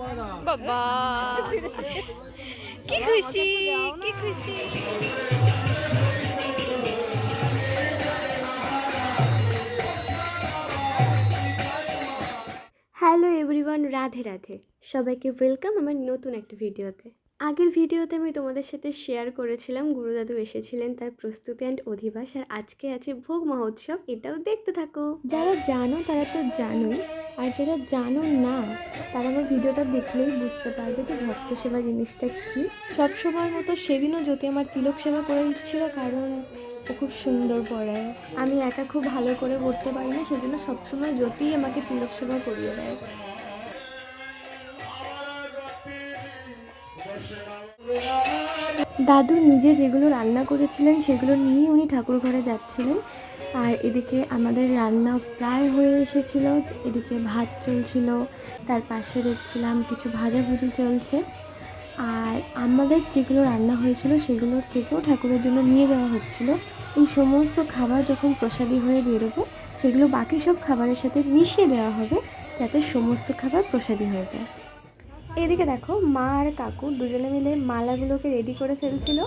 বাবা কি খুশি কি খুশি হ্যালো এভরিওয়ান রাধে রাধে সবাইকে ওয়েলকাম আমার নতুন একটা ভিডিওতে আগের ভিডিওতে আমি তোমাদের সাথে শেয়ার করেছিলাম গুরুদাদু এসেছিলেন তার প্রস্তুতি অ্যান্ড অধিবাস, আর আজকে আছে ভোগ মহোৎসব, এটাও দেখতে থাকো। যারা জানো তারা তো জানোই, আর যারা জানো না, তারা আমার ভিডিওটা দেখলেই বুঝতে পারবে যে ভক্ত সেবা জিনিসটা কী। সবসময়ের মতো সেদিনও যদি আমার তিলক সেবা করে দিচ্ছিল, কারণ ও খুব সুন্দর পড়ায় আমি একা খুব ভালো করে পড়তে পারি না, সেজন্য সবসময় জ্যোতিই আমাকে তিলক সেবা করিয়ে দেয়। দাদু নিজে যেগুলো রান্না করেছিলেন সেগুলো নিয়েই উনি ঠাকুর ঘরে যাচ্ছিলেন। আর এদিকে আমাদের রান্না প্রায় হয়ে এসেছিল, এদিকে ভাত চলছিল, তার পাশে দেখছিলাম কিছু ভাজাভুজি চলছে। আর আমাদের যেগুলো রান্না হয়েছিল সেগুলোর থেকেও ঠাকুরের জন্য নিয়ে যাওয়া হচ্ছিল। এই সমস্ত খাবার যখন প্রসাদী হয়ে বেরোবে, সেগুলো বাকি সব খাবারের সাথে মিশিয়ে দেওয়া হবে যাতে সমস্ত খাবার প্রসাদী হয়ে যায়। এদিকে দেখো মা আর কাকু দুজনে মিলে মালাগুলোকে রেডি করে ফেলছিল।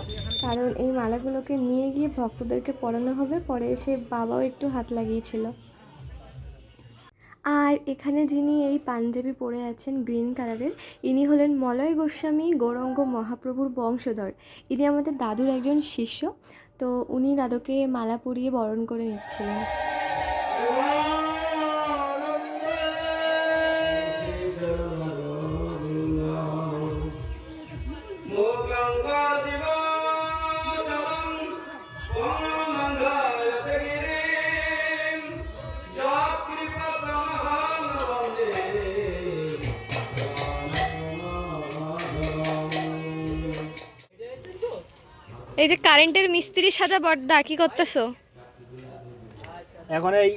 কারণ এই মালাগুলোকে নিয়ে গিয়ে ভক্তদেরকে পরানো হবে, পরে এসে বাবাও একটু হাত লাগিয়েছিল। আর এখানে যিনি এই পাঞ্জাবি পরে আছেন গ্রিন কালারের, ইনি হলেন মলয় গোস্বামী গৌরঙ্গ মহাপ্রভুর বংশধর। ইনি আমাদের দাদুর একজন শিষ্য, তো উনি দাদুকে মালা পরিয়ে বরণ করে নিচ্ছিলেন। এই যে কারেন্টের মিস্ত্রি সাজা বর্দা কি করতেছো? এখন এই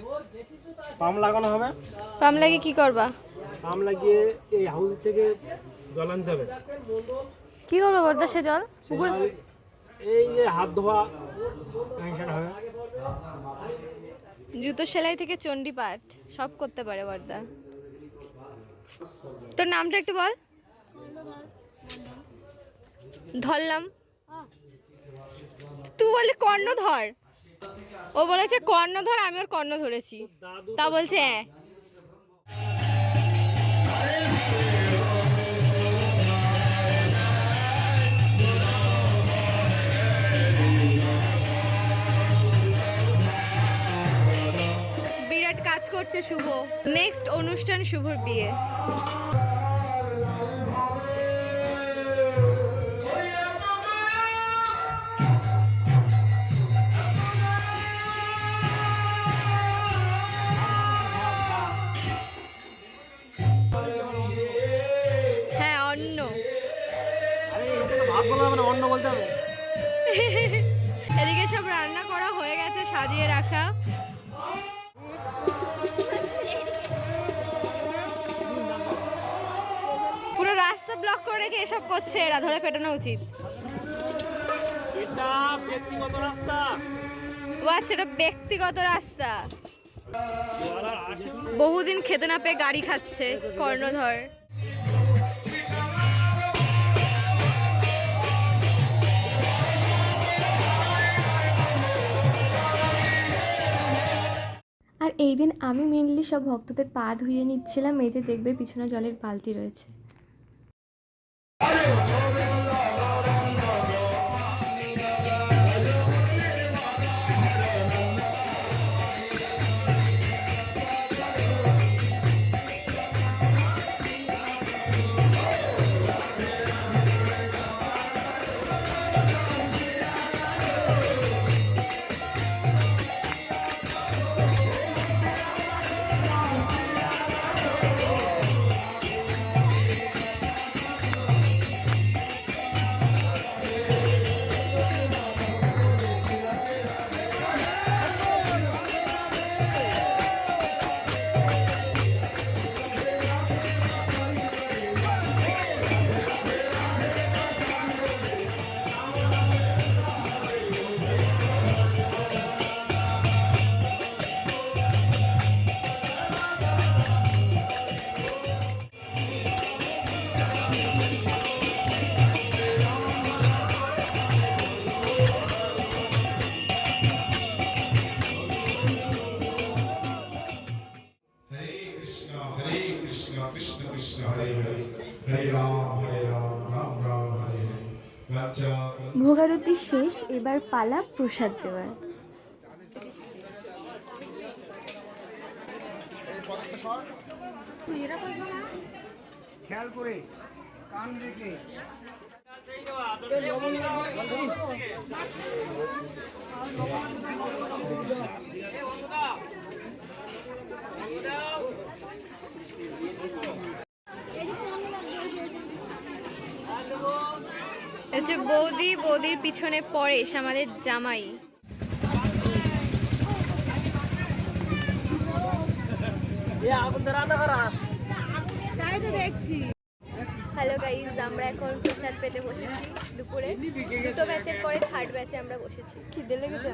পাম্প লাগানো হবে। পাম লাগিয়ে কি করবা? পাম্প লাগিয়ে এই হাউস থেকে জল আনতে হবে। কি করব বর্দা সে জল? পুকুর এই যে হাত ধোয়া টেনশন হবে। জুতো সেলাই থেকে চণ্ডী পাঠ সব করতে পারে বর্দা। তোর নামটা একটু বল। ধরলাম। তুই বলে কর্ণ ধর ও বলেছে কর্ণ ধর আমি ওর কর্ণ ধরেছি। তা বলছে হ্যাঁ। করছে শুভ। নেক্সট অনুষ্ঠান শুভর বিয়ে। হ্যাঁ অন্য বলতে হবে। এদিকে সব রান্না করা হয়ে গেছে সাজিয়ে রাখা। রেখে এসব করছে এরা ধরে পেটানো উচিত। এটা ব্যক্তিগত রাস্তা। ও আচ্ছা এটা ব্যক্তিগত রাস্তা। বহুদিন খেতে না পেয়ে গাড়ি খাচ্ছে কর্ণধর। আর এই দিন আমি মেনলি সব ভক্তদের পা ধুয়ে নিচ্ছিলাম এই যে দেখবে পিছনে জলের বালতি রয়েছে। Hey! ভোগারতি শেষ এবার পালা প্রসাদ দেওয়ার। খেয়াল করে কান রেখে হচ্ছে বৌদি বৌদির পিছনে পরেশ আমাদের জামাই। হ্যালো গাইজ আমরা এখন প্রসাদ পেতে বসেছি দুপুরে। দুটো ব্যাচের পরে থার্ড ব্যাচে আমরা বসেছি। খিদে লেগেছে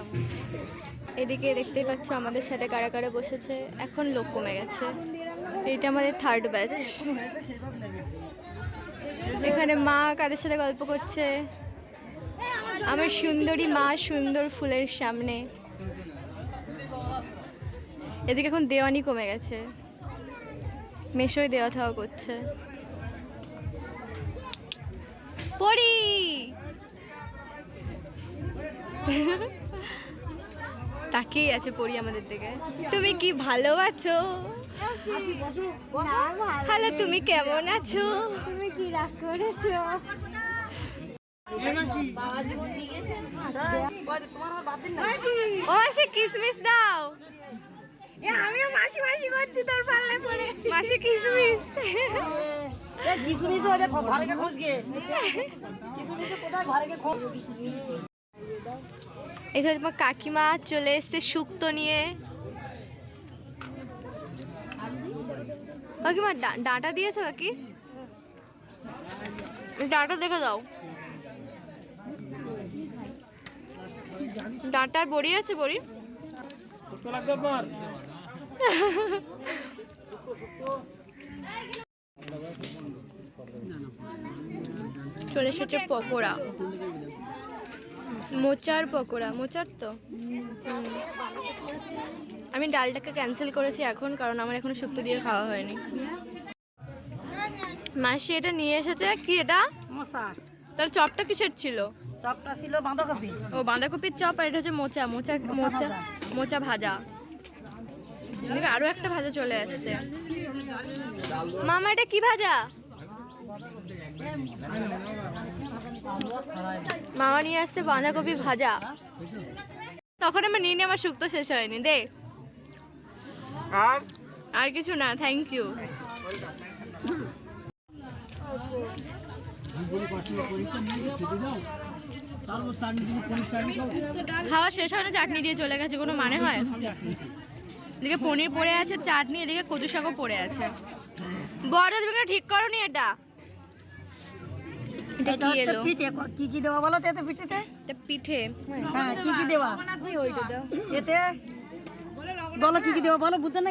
এদিকে দেখতেই পাচ্ছ আমাদের সাথে কারা কারা বসেছে এখন লোক কমে গেছে। এইটা আমাদের থার্ড ব্যাচ এখানে মা কাদের সাথে গল্প করছে? আমার সুন্দরী মা সুন্দর ফুলের সামনে। এদিকে এখন দেওয়ানি কমে গেছে। মেশোই দেওয়া থাওয়া করছে। পড়ি! তাকিয়েই আছে পড়ি আমাদের দিকে। তুমি কি ভালো আছো হ্যালো তুমি কেমন আছো? তুমি কি রাগ করেছ? ও সে কিসমিস দাও। আমিও মাসি মাসি করছি তোর পাল্লা পড়ে। মাসি কিসমিস। কিসমিস ওদের ঘরে খোঁজ গে কিসমিস কোথায়? ঘরে খোঁজ। এখানে তোমার কাকিমা চলে এসছে শুক্তো নিয়ে। কাকিমা ডাঁটা দিয়েছ কাকি? ডাঁটা দেখে দাও। ডাঁটার বড়ি আছে বড়ি? চলে এসেছে পকোড়া। মোচার পকোড়া মোচার তো? আমি ডালটাকে ক্যান্সেল করেছি এখন কারণ আমার এখনও শুক্তো দিয়ে খাওয়া হয়নি। মাসি এটা নিয়ে এসেছে কি এটা? মশা। তাহলে চপটা কিসের ছিল? সবটা ছিল বাঁধাকপি। ও বাঁধাকপির চপ আর এটা হচ্ছে মোচা মোচা মোচা মোচা ভাজা। আরও একটা ভাজা চলে আসছে। মামা এটা কি ভাজা? মামা নিয়ে আসছে বাঁধাকপি ভাজা। তখন আমার নিয়ে আমার শুক্তো শেষ হয়নি দে। আর? আর কিছু না থ্যাংক ইউ খাওয়া শেষ হয় না চাটনি দিয়ে চলে গেছে কোনো মানে হয়? এদিকে পনির পড়ে আছে চাটনি এদিকে কচু শাকও পড়ে আছে। বড় তুমি ঠিক করো নি এটা? এটা কি হচ্ছে পিঠে। কি কি দেওয়া বলো তো এতে পিঠেতে? পিঠে। হ্যাঁ কি কি দেওয়া এতে? বলো কি কি দেওয়া বলো বুঝতে না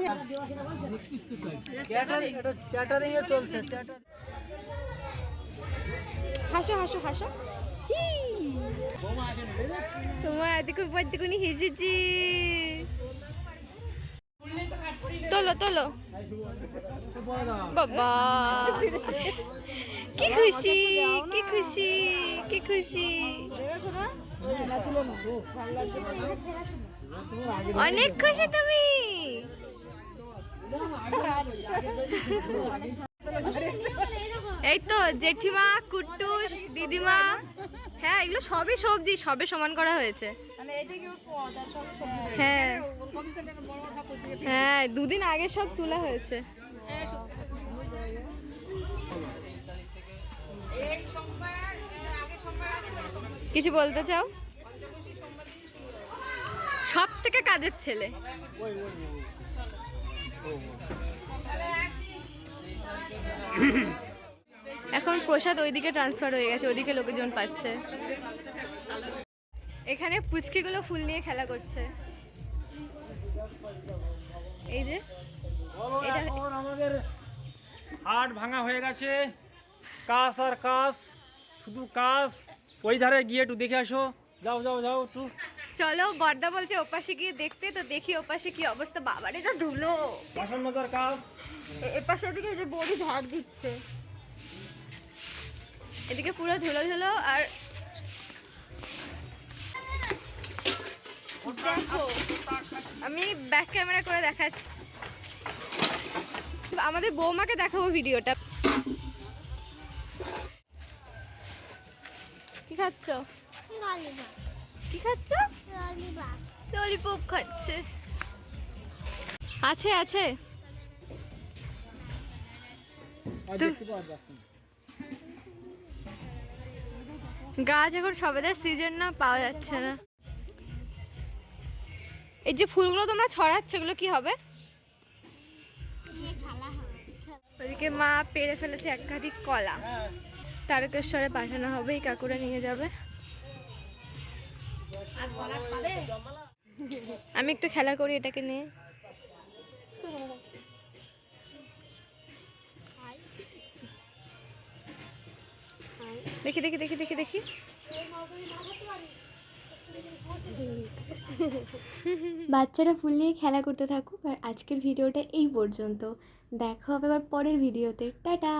হাসো হাসো হাসো। তোমার এতক্ষণ পর দেখুনি হেসেছি। তোলো তোলো। বাবা। কি খুশি। খুশি, কি খুশি? অনেক খুশি তুমি। এই তো জেঠিমা, কুট্টুস, দিদিমা হ্যাঁ এগুলো সবই সবজি সবে সমান করা হয়েছে। হ্যাঁ। হ্যাঁ দুদিন আগে সব তোলা হয়েছে। কিছু বলতে চাও? সব থেকে কাজের ছেলে। এখন প্রসাদ ওইদিকে ট্রান্সফার হয়ে গেছে, ওইদিকে লোকজন পাচ্ছে। এখানে পুচকিগুলো ফুল নিয়ে খেলা করছে। এই যে আমাদের হাট ভাঙা হয়ে গেছে। কাজ আর কাজ, শুধু কাজ। ওই ধারে গিয়ে একটু দেখে আসো। যাও যাও যাও একটু। চলো বর্দা বলছে ওপাশে গিয়ে দেখতে তো দেখি ওপাশে কি অবস্থা। বাবারে তো ধুলো। বাসন মাজার কাজ এপাশে দিকে যে বড়ি ঝাড় দিচ্ছে। এদিকে পুরো ধুলো ধুলো আর দেখো আমি ব্যাক ক্যামেরা করে দেখাচ্ছি। আমাদের বৌমাকে দেখাবো ভিডিওটা কি খাচ্ছ? কি খাচ্ছ? ললিপপ খাচ্ছে। আছে আছে। গাছ এখন সবেদের সিজন না পাওয়া যাচ্ছে না। এই যে ফুলগুলো তোমরা ছড়াচ্ছ এগুলো কি হবে? ওদিকে মা পেরে ফেলেছে এক কাঁদি কলা। তারকেশ্বরে পাঠানো হবে, এই কাকুরা নিয়ে যাবে। আমি একটু খেলা করি এটাকে নিয়ে। দেখি দেখি দেখি দেখি দেখি। বাচ্চারা ফুল নিয়ে খেলা করতে থাকুক, আর আজকের ভিডিওটা এই পর্যন্ত। দেখা হবে আবার পরের ভিডিওতে। টাটা!